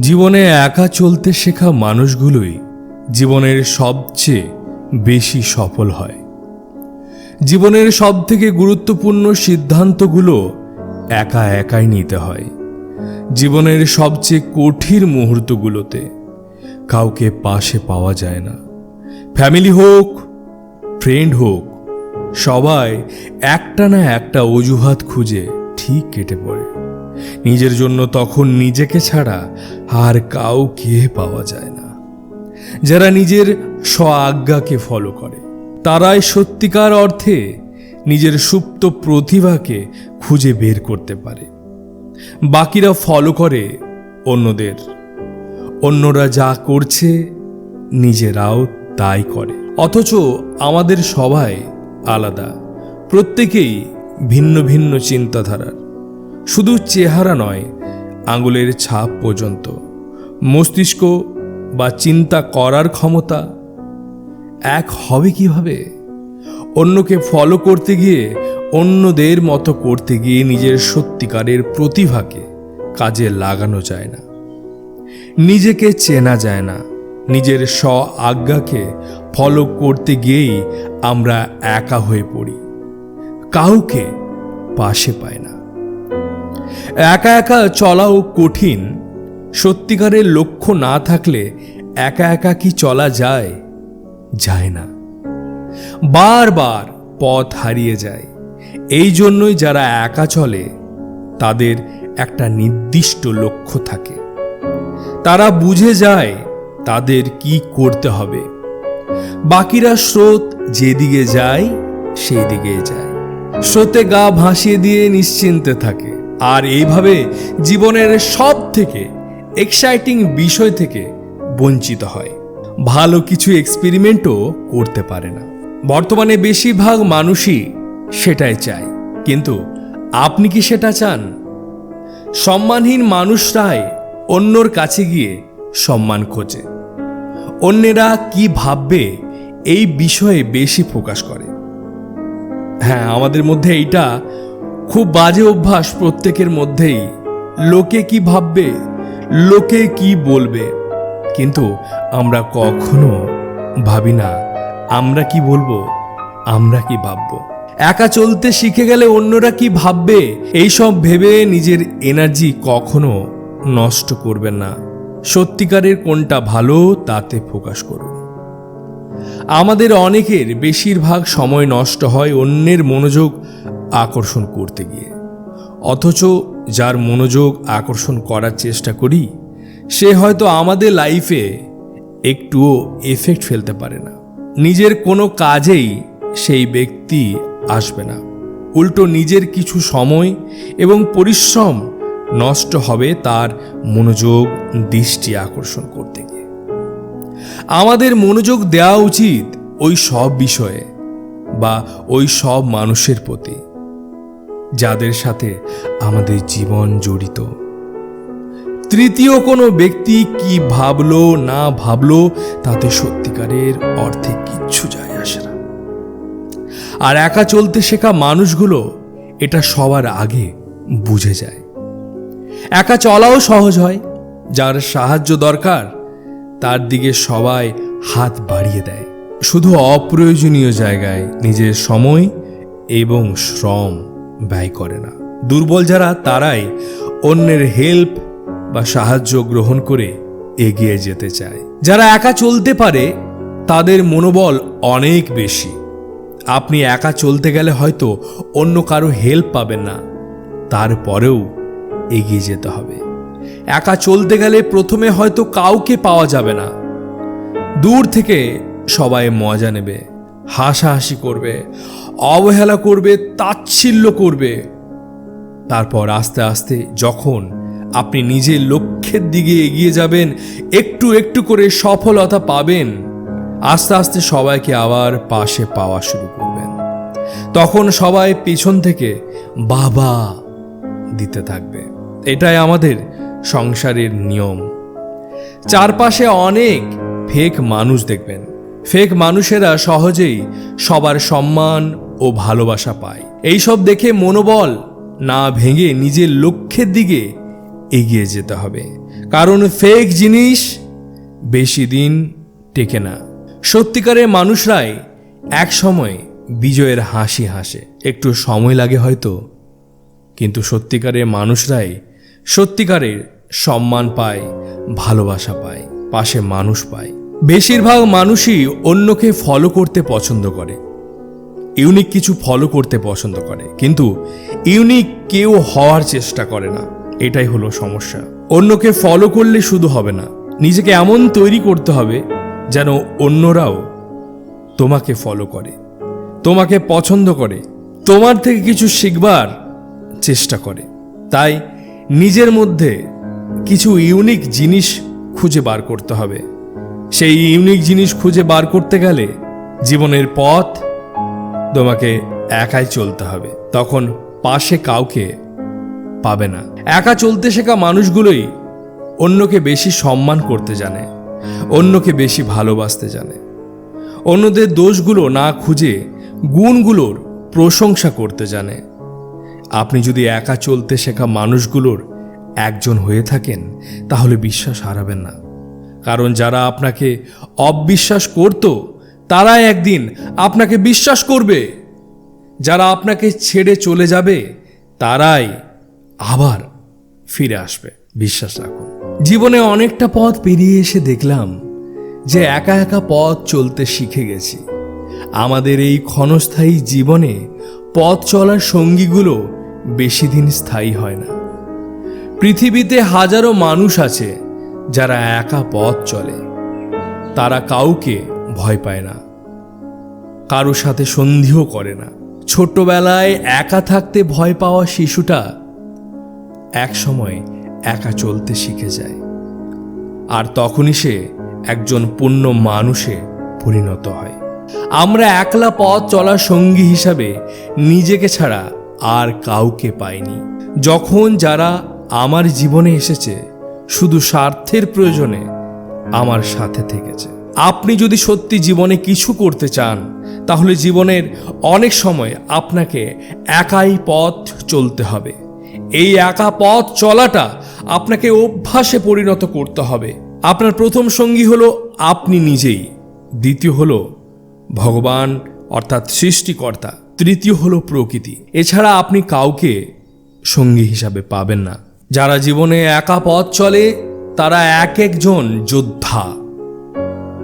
জীবনে একা চলতে শেখা মানুষগুলোই জীবনের সবচেয়ে বেশি সফল হয়। জীবনের সবথেকে গুরুত্বপূর্ণ সিদ্ধান্তগুলো একা একাই নিতে হয়। জীবনের সবচেয়ে কঠিন মুহূর্তগুলোতে কাউকে পাশে পাওয়া যায় না। ফ্যামিলি হোক, ফ্রেন্ড হোক, সবাই একটা না একটা অজুহাত খুঁজে ঠিক কেটে পড়ে। নিজের জন্য তখন নিজেকে ছাড়া আর কাউকে পাওয়া যায় না। যারা নিজের স্ব আজ্ঞাকে ফলো করে, তারাই সত্যিকার অর্থে নিজের সুপ্ত প্রতিভাকে খুঁজে বের করতে পারে। বাকিরা ফলো করে অন্যদের। অন্যরা যা করছে নিজেরাও তাই করে। অথচ আমাদের সবাই আলাদা। প্রত্যেকেই ভিন্ন ভিন্ন চিন্তাধারার। শুধু চেহারা নয়, আঙুলের ছাপ পর্যন্ত, মস্তিষ্ক বা চিন্তা করার ক্ষমতা। এক হবে কীভাবে? অন্যকে ফলো করতে গিয়ে, অন্যদের মতো করতে গিয়ে নিজের সত্যিকারের প্রতিভাকে কাজে লাগানো যায় না। নিজেকে চেনা যায় না, নিজের স্ব আজ্ঞাকে ফলো করতে গিয়েই আমরা একা হয়ে পড়ি। কাউকে পাশে পায় না। একা একা চলাও কঠিন। সত্যিকারের লক্ষ্য না থাকলে একা একা কি চলা যায়? যায় না। বারবার পথ হারিয়ে যায়। এই জন্যই যারা একা চলে, তাদের একটা নির্দিষ্ট লক্ষ্য থাকে। তারা বুঝে যায় তাদের কি করতে হবে। বাকিরা স্রোত যেদিকে যায় সেই দিকে যায়। স্রোতে গা ভাসিয়ে দিয়ে নিশ্চিন্তে থাকে। আর এইভাবে জীবনের সব থেকে এক্সাইটিং বিষয় থেকে বঞ্চিত হয়। ভালো কিছু এক্সপেরিমেন্টও করতে পারে না। বর্তমানে বেশিরভাগ মানুষই সেটাই চায়। কিন্তু আপনি কি সেটা চান? সম্মানহীন মানুষরাই অন্যর কাছে গিয়ে সম্মান খোঁজে। অন্যেরা কি ভাববে এই বিষয়ে বেশি ফোকাস করে। হ্যাঁ আমাদের মধ্যে এইটা খুব বাজে অভ্যাস প্রত্যেকের মধ্যেই। লোকে কি ভাববে? লোকে কি বলবে? কিন্তু আমরা কখনো ভাবি না, আমরা কি বলব? আমরা কি ভাববো? একা চলতে শিখে গেলে অন্যরা কি ভাববে? এইসব ভেবে নিজের এনার্জি কখনো নষ্ট করবেন না। সত্যিকারের কোনটা ভালো তাতে ফোকাস করুন। আমাদের অনেকের বেশিরভাগ সময় নষ্ট হয় অন্যের মনোযোগ আকর্ষণ করতে গিয়ে। অথচ যার মনোযোগ আকর্ষণ করার চেষ্টা করি, সে হয়তো আমাদের লাইফে একটুও এফেক্ট ফেলতে পারে না। নিজের কোনো কাজেই সেই ব্যক্তি আসবে না। উল্টো নিজের কিছু সময় এবং পরিশ্রম নষ্ট হবে তার মনোযোগ দৃষ্টি আকর্ষণ করতে গিয়ে। আমাদের মনোযোগ দেওয়া উচিত ওই সব বিষয়ে বা ওই সব মানুষের প্রতি। যাদের সাথে আমাদের জীবন জড়িত। তৃতীয় কোনো ব্যক্তি কি ভাবলো, না ভাবলো, তাতে সত্যিকারের অর্থে কিচ্ছু যায় আসে না। আর একা চলতে শেখা মানুষগুলো এটা সবার আগে বুঝে যায়। একা চলাও সহজ হয়, যার সাহায্য দরকার তার দিকে সবাই হাত বাড়িয়ে দেয়। শুধু অপ্রয়োজনীয় জায়গায় নিজের সময় এবং শ্রম ব্যয় করে না। দুর্বল যারা, তারাই অন্যের হেল্প বা সাহায্য গ্রহণ করে এগিয়ে যেতে চায়। যারা একা চলতে পারে, তাদের মনোবল অনেক বেশি। আপনি একা চলতে গেলে হয়তো অন্য কারও হেল্প পাবেন না। তারপরেও এগিয়ে যেতে হবে। একা চলতে গেলে প্রথমে হয়তো কাউকে পাওয়া যাবে না। দূর থেকে সবাই মজা নেবে। হাসাহাসি করবে, অবহেলা করবে, তাচ্ছিল্য করবে। তারপর আস্তে আস্তে যখন আপনি নিজের লক্ষ্যের দিকে এগিয়ে যাবেন, একটু একটু করে সফলতা পাবেন, আস্তে আস্তে সবাইকে আবার পাশে পাওয়া শুরু করবেন। তখন সবাই পিছন থেকে বাবা দিতে থাকবে। এটাই আমাদের সংসারের নিয়ম। চারপাশে অনেক ফেক মানুষ দেখবেন। ফেক মানুষেরা সহজেই সবার সম্মান ও ভালোবাসা পায়। এইসব দেখে মনোবল না ভেঙে নিজের লক্ষ্যের দিকে এগিয়ে যেতে হবে। কারণ ফেক জিনিস বেশি দিন টেকে না। সত্যিকারের মানুষরাই এক সময় বিজয়ের হাসি হাসে। একটু সময় লাগে হয়তো, কিন্তু সত্যিকারের মানুষরাই সত্যিকারের সম্মান পায়, ভালোবাসা পায়, পাশে মানুষ পায়। বেশিরভাগ মানুষই অন্যকে ফলো করতে পছন্দ করে। ইউনিক কিছু ফলো করতে পছন্দ করে, কিন্তু ইউনিক কেউ হওয়ার চেষ্টা করে না। এটাই হলো সমস্যা। অন্যকে ফলো করলে শুধু হবে না, নিজেকে এমন তৈরি করতে হবে যেন অন্যরাও তোমাকে ফলো করে, তোমাকে পছন্দ করে, তোমার থেকে কিছু শিখবার চেষ্টা করে। তাই নিজের মধ্যে কিছু ইউনিক জিনিস খুঁজে বার করতে হবে। সেই ইউনিক জিনিস খুঁজে বার করতে গেলে জীবনের পথ তোমাকে একাই চলতে হবে। তখন পাশে কাউকে পাবে না। একা চলতে শেখা মানুষগুলোই অন্যকে বেশি সম্মান করতে জানে, অন্যকে বেশি ভালোবাসতে জানে। অন্যদের দোষগুলো না খুঁজে গুণগুলোর প্রশংসা করতে জানে। আপনি যদি একা চলতে শেখা মানুষগুলোর একজন হয়ে থাকেন, তাহলে বিশ্বাস হারাবেন না। কারণ যারা আপনাকে অবিশ্বাস করত তারা একদিন আপনাকে বিশ্বাস করবে। যারা আপনাকে ছেড়ে চলে যাবে, তারাই আবার ফিরে আসবে। বিশ্বাস রাখুন। জীবনে অনেকটা পথ পেরিয়ে এসে দেখলাম যে একা একা পথ চলতে শিখে গেছি। আমাদের এই ক্ষণস্থায়ী জীবনে পথ চলার সঙ্গীগুলো বেশি দিন স্থায়ী হয় না। পৃথিবীতে হাজারো মানুষ আছে যারা একা পথ চলে, তারা কাউকে ভয় পায় না। কারও সাথে সন্ধিও করে না। ছোট্টবেলায় একা থাকতে ভয় পাওয়া শিশুটা এক সময় একা চলতে শিখে যায়। আর তখনই সে একজন পূর্ণ মানুষে পরিণত হয়। আমরা একলা পথ চলার সঙ্গী হিসাবে নিজেকে ছাড়া আর কাউকে পাইনি। যখন যারা আমার জীবনে এসেছে শুধু স্বার্থের প্রয়োজনে আমার সাথে থেকেছে। আপনি যদি সত্যি জীবনে কিছু করতে চান, তাহলে জীবনের অনেক সময় আপনাকে একাই পথ চলতে হবে। এই একা পথ চলাটা আপনাকে অভ্যাসে পরিণত করতে হবে। আপনার প্রথম সঙ্গী হলো আপনি নিজেই। দ্বিতীয় হলো ভগবান, অর্থাৎ সৃষ্টিকর্তা। তৃতীয় হলো প্রকৃতি। এছাড়া আপনি কাউকে সঙ্গী হিসাবে পাবেন না। যারা জীবনে একা পথ চলে, তারা এক একজন যোদ্ধা।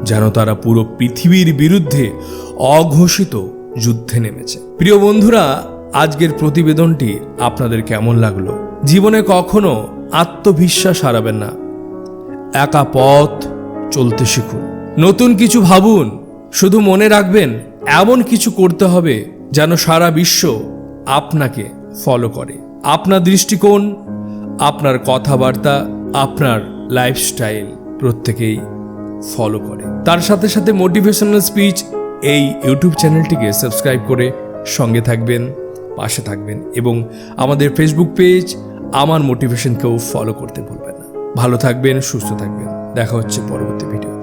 যেন তারা পুরো পৃথিবীর বিরুদ্ধে অঘোষিত যুদ্ধে নেমেছে। প্রিয় বন্ধুরা, আজকের প্রতিবেদনটি আপনাদের কেমন লাগল? জীবনে কখনো আত্মবিশ্বাস হারাবেন না। একা পথ চলতে শিখুন। নতুন কিছু ভাবুন। শুধু মনে রাখবেন, এমন কিছু করতে হবে যেন সারা বিশ্ব আপনাকে ফলো করে। আপনার দৃষ্টিকোণ আপনার কথাবার্তা, আপনার লাইফস্টাইল প্রত্যেকেই ফলো করে। তার সাথে সাথে মোটিভেশনাল স্পিচ এই ইউটিউব চ্যানেলটিকে সাবস্ক্রাইব করে সঙ্গে থাকবেন, পাশে থাকবেন এবং আমাদের ফেসবুক পেজ আমার মোটিভেশনকেও ফলো করতে ভুলবেন না। ভালো থাকবেন, সুস্থ থাকবেন। দেখা হচ্ছে পরবর্তী ভিডিও